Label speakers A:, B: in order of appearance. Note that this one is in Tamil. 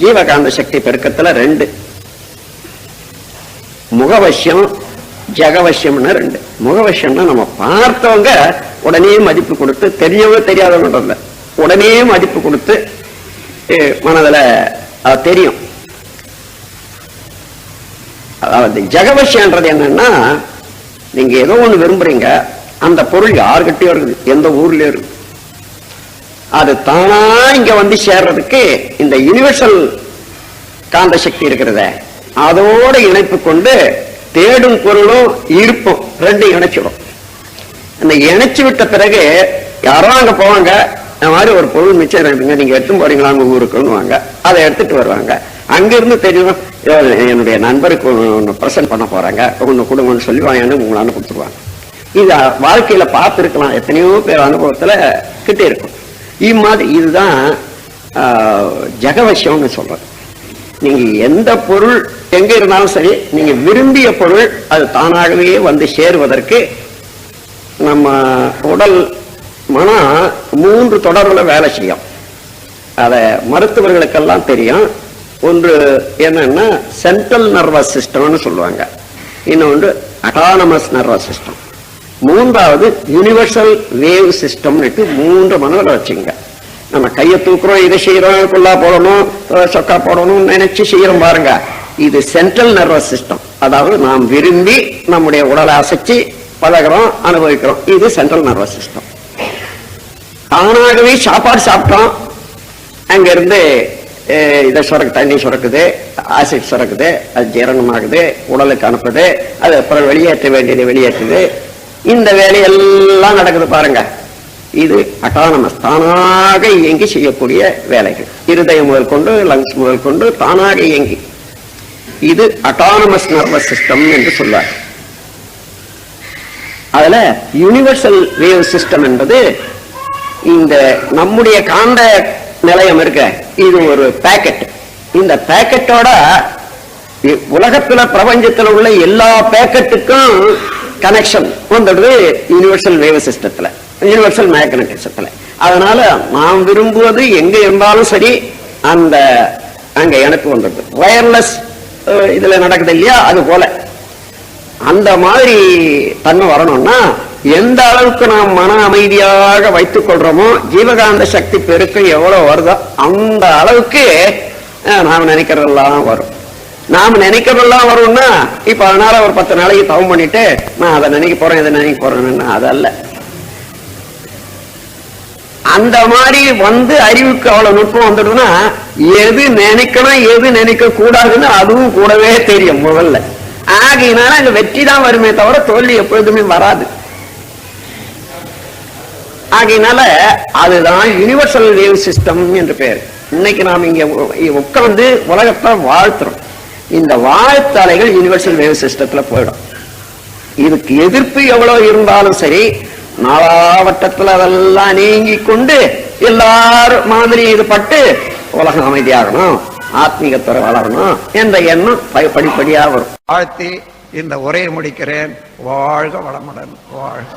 A: ஜீவகாந்த சக்தி பெருக்கத்துல ரெண்டு. முகவசியம் ஜெகவசியம்னு ரெண்டு. முகவசியம்னா நம்ம பார்த்தவங்க உடனே மதிப்பு கொடுத்து தெரியவங்க தெரியாதவங்க உடனே மதிப்பு கொடுத்து மனதுல அது தெரியும். அதாவது ஜெகவசியன்றது என்னன்னா நீங்க ஏதோ ஒண்ணு விரும்புறீங்க அந்த பொருள் யாருக்கிட்டயும் இருக்குது எந்த ஊர்லயும் இருக்குது. அது தானா இங்க வந்து சேர்றதுக்கு இந்த யுனிவர்சல் காந்த சக்தி இருக்கிறத அதோட இணைப்பு கொண்டு தேடும் பொருளும் இருப்பும் ரெண்டும் இணைச்சிடும். அந்த இணைச்சு விட்ட பிறகு யாரோ அங்க போவாங்க. இந்த மாதிரி ஒரு பொருள் மிச்சம் இருக்குங்க நீங்க எடுத்து போறீங்களா? உங்க ஊருக்குன்னு வாங்க. அதை எடுத்துட்டு வருவாங்க. அங்கிருந்து தெரியும் என்னுடைய நண்பருக்கு ஒன்று ப்ரெசென்ட் பண்ண போறாங்க. ஒன்று கொடுங்கன்னு சொல்லி வாங்கன்னு உங்களால கொடுத்துருவாங்க இது வாழ்க்கையில பார்த்துருக்கலாம். எத்தனையோ பேர் அனுபவத்துல கிட்டே இருக்கும். இம்மாதிரி இதுதான் ஆஹ், ஜெகவசியம்னு சொல்றது நீங்க எந்த பொருள் எங்க இருந்தாலும் சரி நீங்க விரும்பிய பொருள் அது தானாகவே வந்து சேருவதற்கு நம்ம உடல் மனம் மூன்று தொடர்புல வேலை செய்யும். அத மருத்துவர்களுக்கெல்லாம் தெரியும். ஒன்று என்னன்னா சென்ட்ரல் நர்வஸ் சிஸ்டம்னு சொல்லுவாங்க. இன்னொன்று அட்டானமஸ் நர்வஸ் சிஸ்டம் மூன்றாவது யுனிவர்சல் வேவ் சிஸ்டம்னுட்டு மூன்று மனதில் வச்சுங்க. நம்ம கையை தூக்குறோம் இதை செய்யறோம் குல்லா போடணும் சொக்கா போடணும்னு நினைச்சு செய்யறோம் பாருங்க. இது சென்ட்ரல் நர்வஸ் சிஸ்டம் அதாவது நாம் விரும்பி நம்முடைய உடலை அசைச்சு பழகிறோம் அனுபவிக்கிறோம். இது சென்ட்ரல் நர்வஸ் சிஸ்டம் தானாகவே சாப்பாடு சாப்பிட்டோம். அங்க இருந்து அஹ், இதை சுரக்கு தண்ணி சுரக்குது ஆசிட் சுரக்குது அது ஜீரணமாகுது உடலுக்கு அனுப்புது அது அப்புறம் வெளியேற்ற வேண்டியது வெளியேற்றுது. இந்த வேலையெல்லாம் நடக்குது பாருங்க. இது அட்டானமஸ். தானாக இயங்கி செய்யக்கூடிய வேலைகள். இருதயம் முதல் கொண்டு லங்ஸ் முதல் கொண்டு தானாக இயங்கி. இது அட்டானமஸ் நர்வஸ் சிஸ்டம் என்று சொல்வார். அதுல யுனிவர்சல் வேவ் சிஸ்டம் என்பது இந்த நம்முடைய காந்த நிலையம் இருக்க இது ஒரு பேக்கெட் இந்த பேக்கெட்டோட உலகத்துல பிரபஞ்சத்துல உள்ள எல்லா பேக்கெட்டுக்கும் கனெக்ஷன் வந்துடுது யூனிவர்சல் வேவ் சிஸ்டத்துல யுனிவர்சல் மேக்னட்டிசத்துல அதனால நாம் விரும்புவது எங்க இருந்தாலும் சரி அந்த அங்க எனக்கு வந்துடுது. வயர்லெஸ் இதுல நடக்குது இல்லையா? அது போல. அந்த மாதிரி தன்மை வரணும்னா எந்த அளவுக்கு நாம் மன அமைதியாக வைத்துக் கொள்றோமோ ஜீவகாந்த சக்தி பெருக்கம் எவ்வளவு வருதோ அந்த அளவுக்கு நாம் நினைக்கிறதெல்லாம் வரும். நாம் நினைக்கிறதெல்லாம் வரும்னா இப்ப அதனால ஒரு பத்து நாளைக்கு தவம் பண்ணிட்டு நான் அதை நினைக்க போறேன் இதை நினைக்க போறேன்னு அதல்ல அந்த மாதிரி வந்து அறிவுக்கு அவ்வளவு நுட்பம் வந்துடுதுன்னா எது நினைக்கணும் எது நினைக்க கூடாதுன்னு அதுவும் கூடவே தெரியும் முதல்ல. ஆகையினால அங்க வெற்றி தான் வருமே தவிர தோல்வி எப்பொழுதுமே வராது. ஆகையினால அதுதான் யுனிவர்சல் வேவ் சிஸ்டம் என்று பெயர் இன்னைக்கு நாம் இங்க உட்கார்ந்து உலகத்தை வாழ்த்துறோம். இந்த வாழ்த்தலைகள் யுனிவர்சல் வேவ் சிஸ்டத்துல போயிடும். இதுக்கு எதிர்ப்பு எவ்வளவு இருந்தாலும் சரி நாலாவட்டத்தில் அதெல்லாம் நீங்கி கொண்டு எல்லாரும் மாதிரி இது பட்டு உலகம் அமைதியாகணும் ஆத்மீகத்துறை வளரணும் என்ற எண்ணம் ப- படிப்படியா வரும்.
B: வாழ்த்தி இந்த உரையை முடிக்கிறேன். வாழ்க வளமுடன் வாழ்க.